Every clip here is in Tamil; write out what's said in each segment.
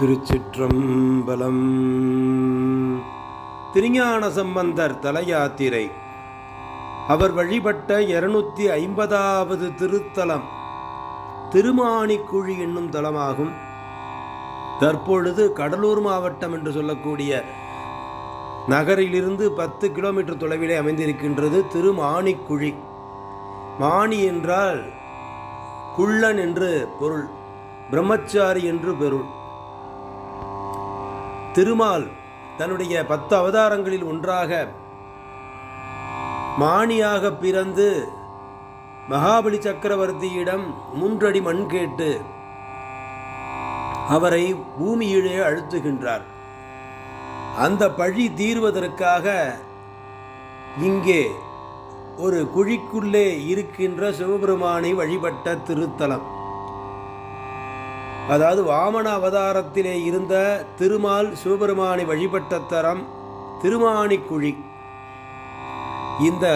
திருச்சிற்றம்பலம். திருஞான சம்பந்தர் தலயாத்திரை. அவர் வழிபட்ட இருநூத்தி ஐம்பதாவது திருத்தலம். திருமாணிக்குழி என்னும் தலமாகும். தற்பொழுது கடலூர் மாவட்டம் என்று சொல்லக்கூடிய நகரிலிருந்து பத்து கிலோமீட்டர் தொலைவிலே அமைந்திருக்கின்றது திருமாணிக்குழி. மாணி என்றால் குள்ளன் என்று பொருள் பிரம்மச்சாரி என்று பொருள். திருமால் தன்னுடைய பத்து அவதாரங்களில் ஒன்றாக மாணியாக பிறந்து மகாபலி சக்கரவர்த்தியிடம் மூன்றடி மண் கேட்டு அவரை பூமியிலே அழுத்துகின்றார். அந்த பழி தீர்வதற்காக இங்கே ஒரு குழிக்குள்ளே இருக்கின்ற சிவபெருமானை வழிபட்ட திருத்தலம். அதாவது வாமன அவதாரத்திலே இருந்த திருமால் சிவபெருமானை வழிபட்ட தரம் திருமாணிக்குழி இந்த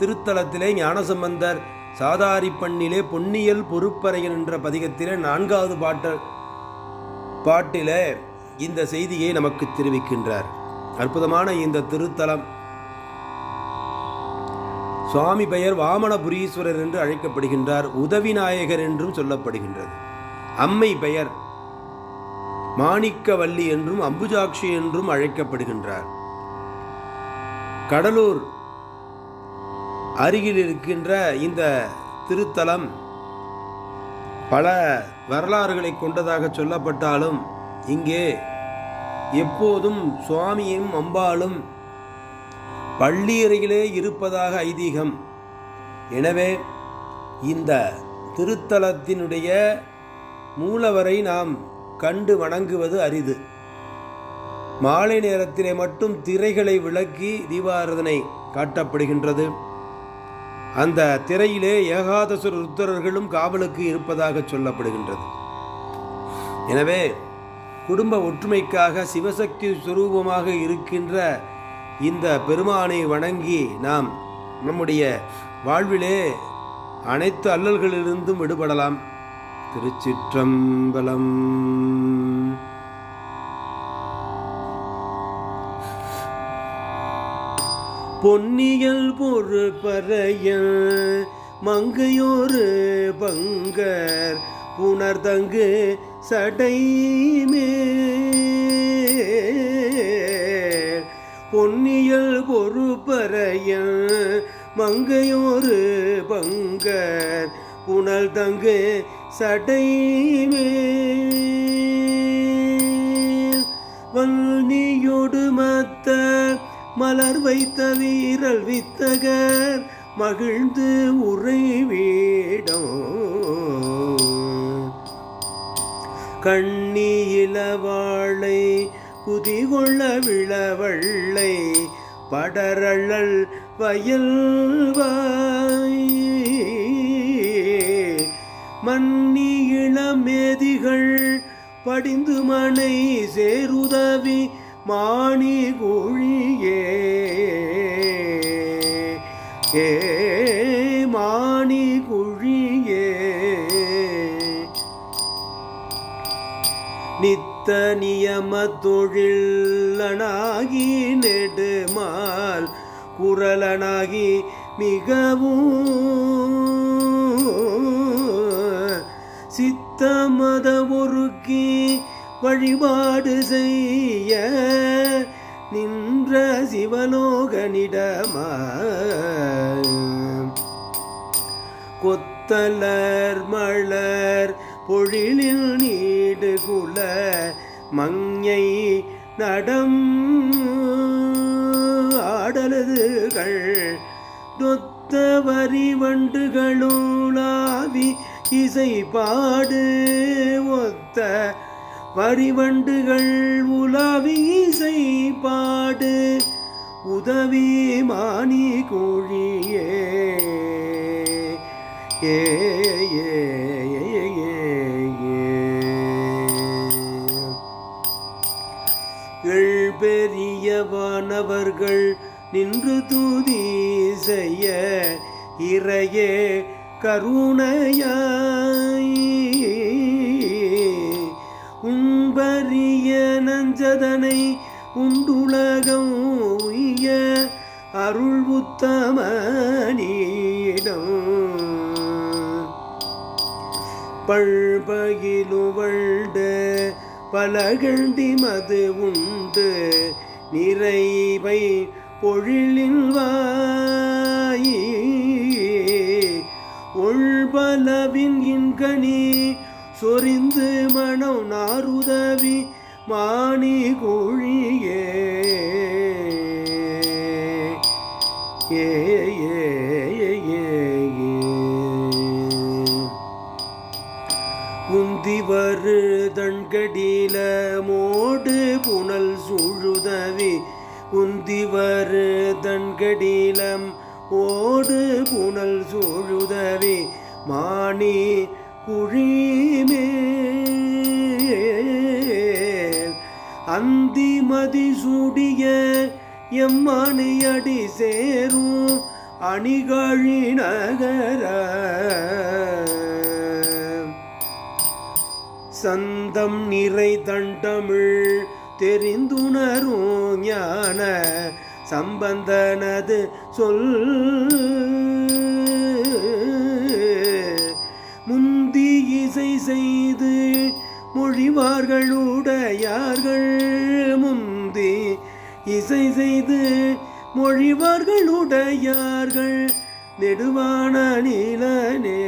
திருத்தலத்திலே ஞானசம்பந்தர் சாதாரிப்பண்ணிலே பொன்னியல் பொறுப்பறையன் என்ற பதிகத்திலே நான்காவது பாட்டு பாட்டிலே இந்த செய்தியை நமக்கு தெரிவிக்கின்றார். அற்புதமான இந்த திருத்தலம். சுவாமி பெயர் வாமனபுரீஸ்வரர் என்று அழைக்கப்படுகின்றார் உதவிநாயகர் என்றும் சொல்லப்படுகின்றது. அம்மை பெயர் மாணிக்கவல்லி என்றும் அம்புஜாட்சி என்றும் அழைக்கப்படுகின்றார். கடலூர் அருகில் இருக்கின்ற இந்த திருத்தலம் பல வரலாறுகளை கொண்டதாக சொல்லப்பட்டாலும் இங்கே எப்போதும் சுவாமியும் அம்பாளும் பள்ளியறையிலே இருப்பதாக ஐதீகம். எனவே இந்த திருத்தலத்தினுடைய மூலவரை நாம் கண்டு வணங்குவது அரிது. மாலை நேரத்திலே மட்டும் திரைகளை விளக்கி தீபாரதனை காட்டப்படுகின்றது. அந்த திரையிலே ஏகாதசுர ருத்தரர்களும் காவலுக்கு இருப்பதாக சொல்லப்படுகின்றது. எனவே குடும்ப ஒற்றுமைக்காக சிவசக்தி சுரூபமாக இருக்கின்ற இந்த பெருமானை வணங்கி நாம் நம்முடைய வாழ்விலே அனைத்து அல்லல்களிலிருந்தும் விடுபடலாம். திருச்சிற்றம்பலம். பொன்னியல் பொரு பறையல் மங்கையோரு பங்கர் புணர்தங்கு சடைமே பொன்னியல் பொரு பறையல் மங்கையோரு பங்கர் புனல் தங்கு சடைவேல் வன்னியொடு மத்த மலர் வைத்த வீரல் வித்தகர் மகிழ்ந்து உரை வீடம் கண்ணியிலவாளை குதிகொள்ள விழவள்ளை படரழல் வயல்வாய். மன்னி இளமேதிகள் படிந்து மனை சேருதவி மாணி குழியே. ஏ மாணி குழியே. நித்த நியம தொழிலனாகி நெடுமால் குரலனாகி மிகவும் சித்தமத ஒருக்கி வழிபாடு செய்ய நின்ற சிவலோகனிடமா கொத்தலர் மலர் பொழிலில் நீடு குல மங்கை நடம் ஆடலதுகள் தொத்த வரி வண்டுகளூலாவி இசை பாடு ஒத்த வரிவண்டுகள் உலாவி இசை பாடு. உதவி மானி கோழியே. ஏ பெரியவானவர்கள் நின்று தூதி செய்ய இறையே கருணையாய் உம்பரி நஞ்சதனை உண்டுலகம் உய்ய அருள் உத்தமனிடம். பழ்பகிலுவழ்ட பலகண்டி மது உண்டு நிறைவை பொழிலில் வாயி பலவின் இன்கனி சொரிந்து மனம் நாருதவி மாணி கோழியே. ஏ ஏ உந்திவரு தண்கடில மோடு புனல் சூழுதவி உந்திவரு தண்கடிலம் ஓடு புனல் சூழுதவி மாணி குழிமேல். அந்திமதி சூடிய எம்மானை அடி சேரும் அணிகழி நகர. சந்தம் நிறை தண்டமிழ் தெரிந்துணரும் ஞான சம்பந்தனது சொல். மொழிவார்களுடையார்கள் முந்தி இசை செய்து மொழிவார்களுடையார்கள் நெடுவான நீலனே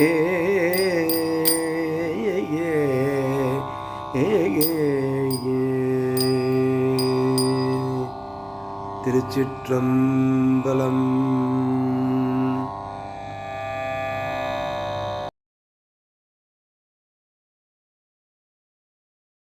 ஏ. திருச்சிற்றம்பலம்